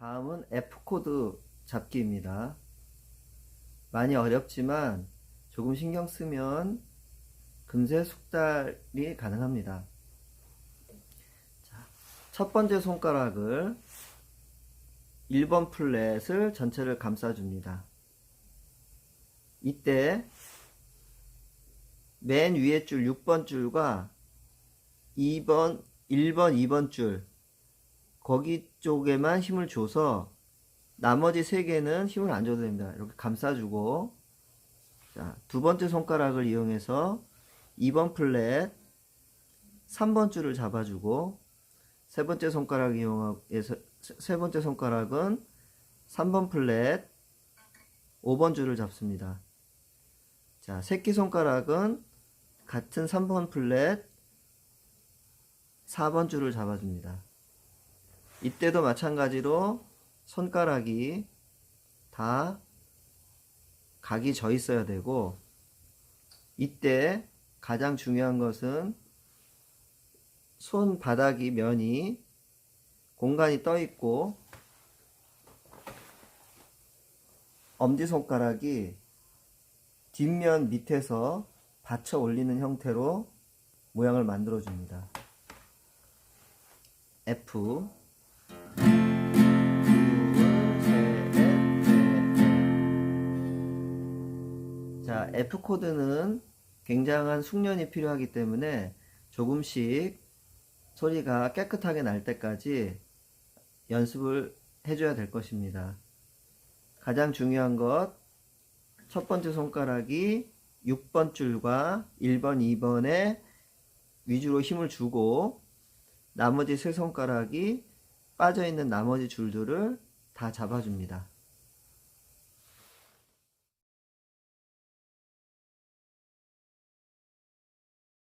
다음은 F코드 잡기입니다. 많이 어렵지만 조금 신경 쓰면 금세 숙달이 가능합니다. 자, 첫 번째 손가락을 1번 플랫을 전체를 감싸줍니다. 이때 맨 위에 줄 6번 줄과 2번, 1번, 2번 줄 거기 쪽에만 힘을 줘서 나머지 세 개는 힘을 안 줘도 됩니다. 이렇게 감싸주고 자, 두 번째 손가락을 이용해서 2번 플랫 3번 줄을 잡아주고 세 번째 손가락 이용해서 세- 세 번째 손가락은 3번 플랫 5번 줄을 잡습니다. 자, 새끼 손가락은 같은 3번 플랫 4번 줄을 잡아줍니다. 이때도 마찬가지로 손가락이 다 각이 져 있어야 되고 이때 가장 중요한 것은 손바닥이 면이 공간이 떠 있고 엄지손가락이 뒷면 밑에서 받쳐 올리는 형태로 모양을 만들어 줍니다. F. 자, F 코드는 굉장한 숙련이 필요하기 때문에 조금씩 소리가 깨끗하게 날 때까지 연습을 해줘야 될 것입니다. 가장 중요한 것, 첫 번째 손가락이 6번 줄과 1번, 2번에 위주로 힘을 주고 나머지 세 손가락이 빠져 있는 나머지 줄들을 다 잡아줍니다.